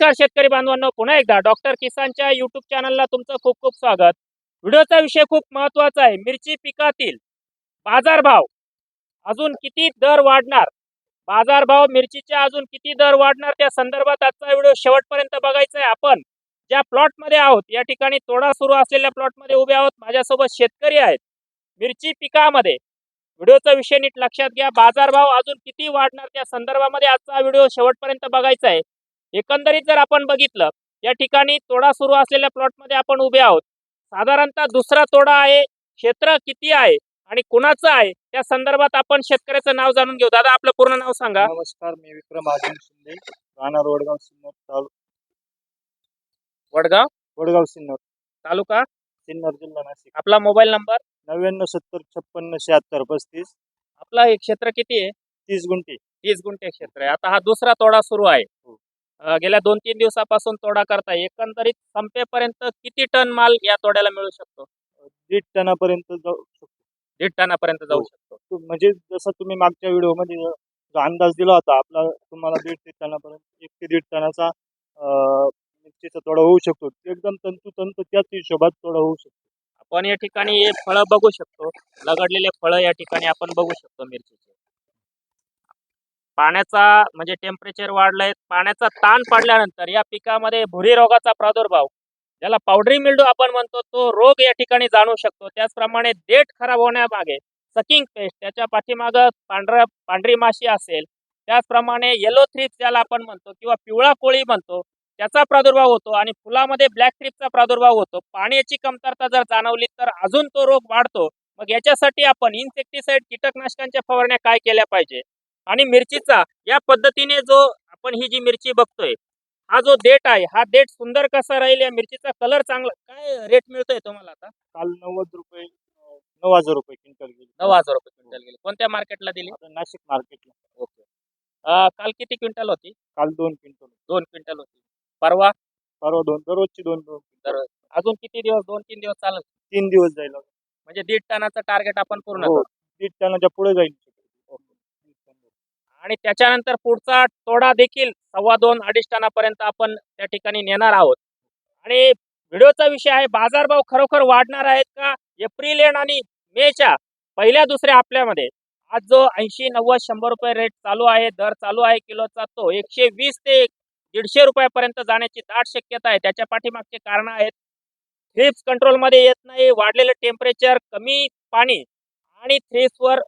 नमस्कार शेतकरी बांधवांनो पुन्हा एकदा डॉक्टर किसानच्या युट्यूब चॅनलला तुमचं खूप खूप स्वागत. व्हिडिओचा विषय खूप महत्त्वाचा आहे. मिरची पिकातील बाजारभाव अजून किती दर वाढणार? बाजारभाव मिरचीच्या अजून किती दर वाढणार? त्या संदर्भात आजचा व्हिडिओ शेवटपर्यंत बघायचा आहे. आपण ज्या प्लॉटमध्ये आहोत या ठिकाणी तोडा सुरू असलेल्या प्लॉटमध्ये उभे आहोत. माझ्यासोबत शेतकरी आहेत. मिरची पिकामध्ये व्हिडिओचा विषय नीट लक्षात घ्या. बाजारभाव अजून किती वाढणार? त्या संदर्भामध्ये आजचा व्हिडिओ शेवटपर्यंत बघायचा आहे. एकंदरीत जर आपण बघितलं या ठिकाणी तोडा सुरू असलेल्या प्लॉटमध्ये आपण उभे आहोत. साधारणतः दुसरा तोडा आहे क्षेत्र किती आहे आणि कुणाचं आहे त्या संदर्भात आपण शेतकऱ्याचं नाव जाणून घेऊ. दादा आपलं पूर्ण नाव सांगा. नमस्कार मी विक्रम आजम शिंदे राहणार वडगाव सिन्नर तालु वडगाव? वडगाव सिन्नर. तालुका? सिन्नर जिल्हा नाशिक. आपला मोबाईल नंबर? नव्याण्णव सत्तर छप्पन्न शहात्तर पस्तीस. आपलं हे क्षेत्र किती आहे? तीस गुंठे. तीस गुंठे क्षेत्र आहे. आता हा दुसरा तोडा सुरू आहे. हो. गेल्या दोन तीन दिवसापासून तोडा करताय. एकंदरीत संपेपर्यंत किती टन माल या तोड्याला मिळू शकतो? दीड टनापर्यंत जाऊ शकतो. दीड टनापर्यंत जाऊ हो. शकतो. म्हणजे जसं तुम्ही मागच्या व्हिडिओमध्ये जो अंदाज दिला होता आपला तुम्हाला दीड ते टनापर्यंत एक ते दीड टनाचा मिरचीचा तोडा होऊ शकतो. एकदम तंतोतंत त्याच हिशोबात तोडा होऊ शकतो. आपण या ठिकाणी हे फळं बघू शकतो. लगडलेले फळं या ठिकाणी आपण बघू शकतो मिरचीचे. पाण्याचा म्हणजे टेम्परेचर वाढलंय. पाण्याचा ताण पडल्यानंतर या पिकामध्ये भुरी रोगाचा प्रादुर्भाव ज्याला पावडरी मिल्डू आपण म्हणतो तो रोग या ठिकाणी जाणू शकतो. त्याचप्रमाणे देठ खराब होण्यामागे सकिंग पेस्ट त्याच्या पाठीमाग पांढऱ्या पांढरी माशी असेल त्याचप्रमाणे येलो थ्रिप्स ज्याला आपण म्हणतो किंवा पिवळा कोळी म्हणतो त्याचा प्रादुर्भाव होतो आणि फुलामध्ये ब्लॅक थ्रिपचा प्रादुर्भाव होतो. पाण्याची कमतरता जर जाणवली तर अजून तो रोग वाढतो. मग याच्यासाठी आपण इन्सेक्टिसाइड कीटकनाशकांच्या फवारण्या काय केल्या पाहिजे? आणि मिरचीचा या पद्धतीने जो आपण ही जी मिरची बघतोय हा जो देठ आहे हा देठ सुंदर कसा राहील या मिरचीचा कलर चांगला काय रेट मिळतोय तुम्हाला आता? काल नव्वद रुपये नऊ हजार रुपये क्विंटल गेली. नऊ हजार रुपये क्विंटल गेली. कोणत्या मार्केटला दिली? आता नाशिक मार्केटला ओके. काल किती क्विंटल होती? काल दोन क्विंटल दोन क्विंटल होती. परवा? परवा दोन दररोजची दोन दोन तर अजून किती दिवस दोन तीन दिवस चालत तीन दिवस जाईल म्हणजे दीड टनाचं टार्गेट आपण पूर्ण हो करू. दीड टनाच्या पुढे जाईल. आणि त्याच्यानंतर पुढचा तोडा देखील सव्वा दोन अडीच टनापर्यंत आपण त्या ठिकाणी नेणार आहोत. आणि व्हिडिओचा विषय आहे बाजारभाव खरोखर वाढणार आहेत का? एप्रिल एंड आणि मेच्या पहिल्या दुसऱ्या आपल्यामध्ये आज जो ऐंशी नव्वद शंभर रुपये रेट चालू आहे दर चालू आहे किलोचा तो एकशे वीस ते दीडशे रुपयापर्यंत जाण्याची दाट शक्यता आहे. त्याच्या पाठीमागचे कारण आहेत थ्रिप्स कंट्रोलमध्ये येत नाही वाढलेलं टेम्परेचर कमी पाणी आणि थ्रिप्सवर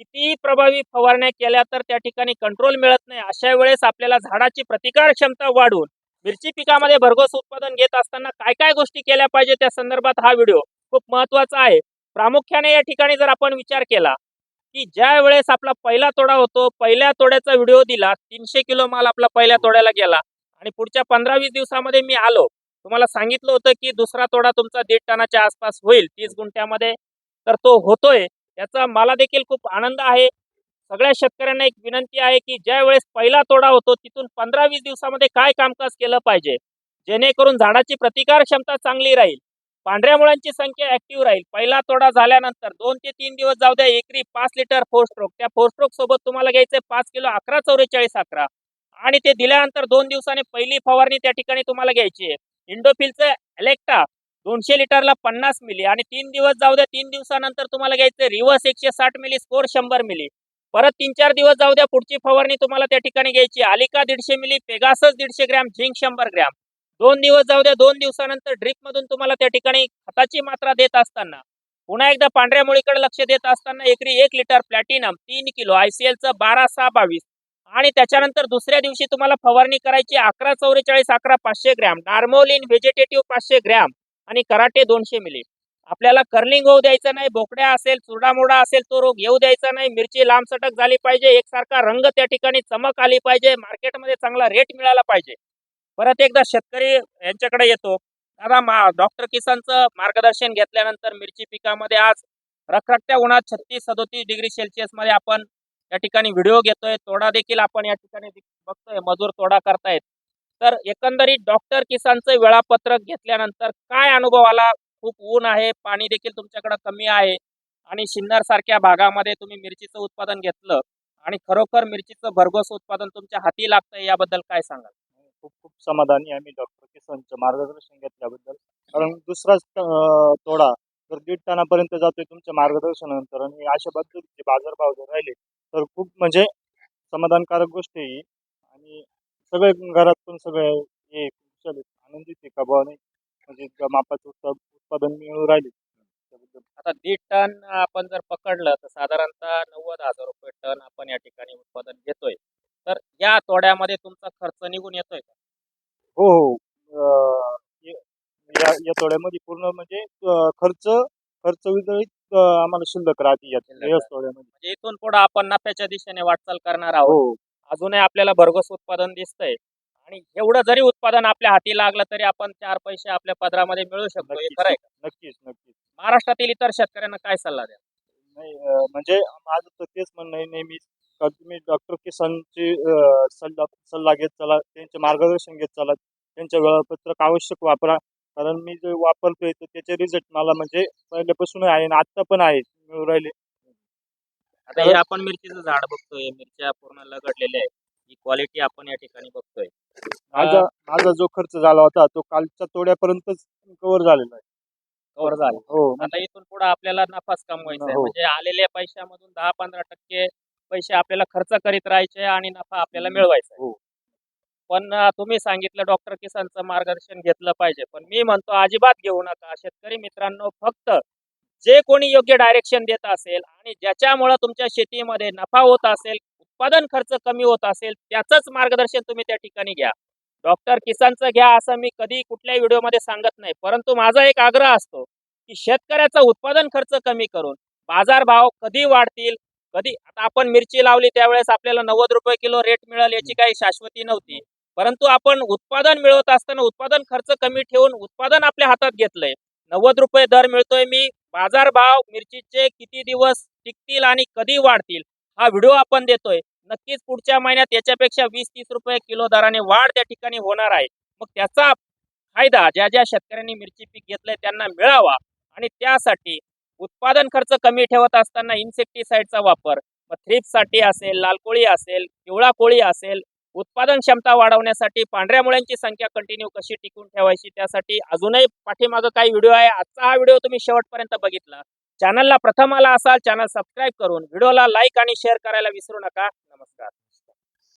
किती प्रभावी फवारण्या केल्या तर त्या ठिकाणी कंट्रोल मिळत नाही. अशा वेळेस आपल्याला झाडाची प्रतिकार क्षमता वाढवून मिरची पिकामध्ये भरघोस उत्पादन घेत असताना काय काय गोष्टी केल्या पाहिजे त्या संदर्भात हा व्हिडिओ खूप महत्त्वाचा आहे. प्रामुख्याने या ठिकाणी जर आपण विचार केला की ज्या वेळेस आपला पहिला तोडा होतो पहिल्या तोड्याचा व्हिडिओ दिला तीनशे किलो माल आपला पहिल्या तोड्याला गेला आणि पुढच्या पंधरा वीस दिवसामध्ये मी आलो तुम्हाला सांगितलं होतं की दुसरा तोडा तुमचा दीड टनाच्या आसपास होईल तीस गुंठ्यामध्ये. तर तो होतोय. याचा मला देखील खूप आनंद आहे. सगळ्या शेतकऱ्यांना एक विनंती आहे की ज्या वेळेस पहिला तोडा होतो तिथून पंधरा वीस दिवसामध्ये काय कामकाज केलं पाहिजे? जेणेकरून झाडाची प्रतिकार क्षमता चांगली राहील. पांढऱ्या मुळांची संख्या ऍक्टिव्ह राहील. पहिला तोडा झाल्यानंतर दोन ते तीन दिवस जाऊ द्या एकरी पाच लिटर फोर स्ट्रोक त्या फोर स्ट्रोक सोबत तुम्हाला घ्यायचं पाच किलो अकरा चौवेचाळीस अकरा. आणि ते दिल्यानंतर दोन दिवसाने पहिली फवारणी त्या ठिकाणी तुम्हाला घ्यायची आहे. इंडोफिलचं एलेक्टा दोनशे लिटरला पन्नास मिली आणि तीन दिवस जाऊ द्या तीन दिवसानंतर तुम्हाला घ्यायचं रिव्हर्स एकशे साठ मिली स्कोर शंभर मिली. परत तीन चार दिवस जाऊ द्या पुढची फवारणी तुम्हाला त्या ठिकाणी घ्यायची आलिका दीडशे मिली पेगासस दीडशे ग्रॅम झिंक शंभर ग्रॅम. दोन दिवस जाऊ द्या दोन दिवसानंतर ड्रिप मधून तुम्हाला त्या ठिकाणी खताची मात्रा देत असताना पुन्हा एकदा पांढऱ्या मुळीकडे लक्ष देत असताना एकरी एक लिटर प्लॅटिनम तीन किलो आयसीएलचं बारा सहा बावीस. आणि त्याच्यानंतर दुसऱ्या दिवशी तुम्हाला फवारणी करायची अकरा चौवेचाळीस अकरा पाचशे ग्रॅम. नार्मोलिन व्हेजिटेटिव्ह पाचशे ग्रॅम. आणि कराटे दोनशे मिली. आपल्याला कर्लिंग होऊ द्यायचं नाही बोकड्या असेल चुरडामोडा असेल तो रोग येऊ द्यायचा नाही. मिरची लांब सटक झाली पाहिजे एकसारखा रंग त्या ठिकाणी चमक आली पाहिजे मार्केटमध्ये चांगला रेट मिळाला पाहिजे. परत एकदा शेतकरी यांच्याकडे येतो. दादा मा डॉक्टर किसानचं मार्गदर्शन घेतल्यानंतर मिरची पिकामध्ये आज रखरखत्या उन्हात छत्तीस सदोतीस डिग्री सेल्सिअसमध्ये आपण या ठिकाणी व्हिडिओ घेतोय. तोडा देखील आपण या ठिकाणी बघतोय. मजूर तोडा करतायत. तर एकंदरीत डॉक्टर किसानचं वेळापत्रक घेतल्यानंतर काय अनुभव आला खूप ऊन आहे पाणी देखील तुमच्याकडे कमी आहे आणि सिन्नर सारख्या भागामध्ये तुम्ही मिरचीचं उत्पादन घेतलं आणि खरोखर मिरचीचं भरघोस उत्पादन तुमच्या हाती लागतंय याबद्दल काय सांगाल? खूप खूप समाधानी आम्ही डॉक्टर किसनचं मार्गदर्शन घेतल्याबद्दल. कारण दुसराच तोडा जर दीड टनापर्यंत जातोय तुमच्या मार्गदर्शनानंतर आणि अशा पद्धतीचे बाजारभाव जर राहिले तर खूप म्हणजे समाधानकारक गोष्ट ही. सगळे घरात पण सगळे हे खुशाल आहेत, आनंदित आहे का बुवा नाही? म्हणजे त्या मापाचं उत्पा- उत्पादन मिळू राहिले. त्याबद्दल. आता दीड टन आपण जर पकडलं तर साधारणतः नव्वद हजार रुपये टन आपण या ठिकाणी उत्पादन घेतोय. तर या तोड्यामध्ये तुमचा खर्च निघून येतोय का? हो हो. अं, ये- या या तोड्यामध्ये पूर्ण म्हणजे अं, खर्च खर्च अं, आम्हाला शिल्लक राहते या शिल्लक याच तोड्यामध्ये. म्हणजे इथून पुढे आपण नफ्याच्या दिशेने वाटचाल करणार आहोत. हो. अजूनही आपल्याला भरघोस उत्पादन दिसतंय. आणि एवढं जरी उत्पादन आपल्या हाती लागलं तरी आपण चार पैसे आपल्या पदरामध्ये मिळू शकतो हे खरं आहे का? नक्कीच नक्कीच. महाराष्ट्रातील इतर शेतकऱ्यांना काय सल्ला द्या नाही अं, म्हणजे माझं तर तेच म्हणणं आहे नेहमी का तुम्ही डॉक्टर किसानचे अं, सल्ला सल्ला घेत चला त्यांचे मार्गदर्शन घेत चला त्यांचं वेळापत्रक आवश्यक वापरा. कारण मी जे वापरतोय तर त्याचे रिझल्ट मला म्हणजे पहिल्यापासून आहे आणि आत्ता पण आहे मिळू राहिले. आता हे आपण मिरचीचं झाड बघतोय. मिरच्या पूर्ण लगडलेल्या आहेत. ही क्वालिटी आपण या ठिकाणी बघतोय. माझा माझा जो खर्च झाला होता तो कालच्या तोड्यापर्यंतच कव्हर झालेला आहे. कव्हर झालं. हो आता इथून पुढे आपल्याला नफाच कमवायचा आहे. हो. म्हणजे आलेल्या पैशामधून दहा पंधरा टक्के पैसे आपल्याला खर्च करीत राहायचे आणि नफा आपल्याला मिळवायचा आहे. हो. पण अं, तुम्ही सांगितलं डॉक्टर किसानचं मार्गदर्शन घेतलं पाहिजे. पण मी म्हणतो अजिबात घेऊ नका. शेतकरी मित्रांनो फक्त जे कोणी योग्य डायरेक्शन देत असेल आणि ज्याच्यामुळं तुमच्या शेतीमध्ये नफा होत असेल उत्पादन खर्च कमी होत असेल त्याचंच मार्गदर्शन तुम्ही त्या ठिकाणी घ्या. डॉक्टर किसानचं घ्या असं मी कधी कुठल्याही व्हिडिओमध्ये सांगत नाही परंतु माझा एक आग्रह असतो की शेतकऱ्याचा उत्पादन खर्च कमी करून बाजारभाव कधी वाढतील कधी आता आपण मिरची लावली त्यावेळेस आपल्याला नव्वद रुपये किलो रेट मिळेल याची काही शाश्वती नव्हती. परंतु आपण उत्पादन मिळवत असताना उत्पादन खर्च कमी ठेवून उत्पादन आपल्या हातात घेतलंय. नव्वद रुपये दर मिळतोय मी बाजारभाव मिरचीचे किती दिवस टिकतील आणि कधी वाढतील? हा व्हिडिओ आपण देतोय. नक्कीच पुढच्या महिन्यात याच्यापेक्षा वीस तीस रुपये किलो दराने वाढ त्या ठिकाणी होणार आहे. मग त्याचा फायदा ज्या ज्या शेतकऱ्यांनी मिरची पीक घेतलंय त्यांना मिळावा आणि त्यासाठी उत्पादन खर्च कमी ठेवत असताना इन्सेक्टिसाइडचा वापर. मग थ्रिप्ससाठी असेल लाल कोळी असेल पिवळा कोळी असेल उत्पादन क्षमता वाढवण्यासाठी पांढऱ्या मुळ्यांची संख्या कंटिन्यू कशी टिकून ठेवायची त्यासाठी अजूनही पाठीमागं काही व्हिडिओ आहे. आजचा हा व्हिडिओ तुम्ही शेवटपर्यंत बघितला. चॅनलला प्रथम आला असाल चॅनल सबस्क्राईब करून. व्हिडिओला लाईक आणि शेअर करायला विसरू नका. नमस्कार.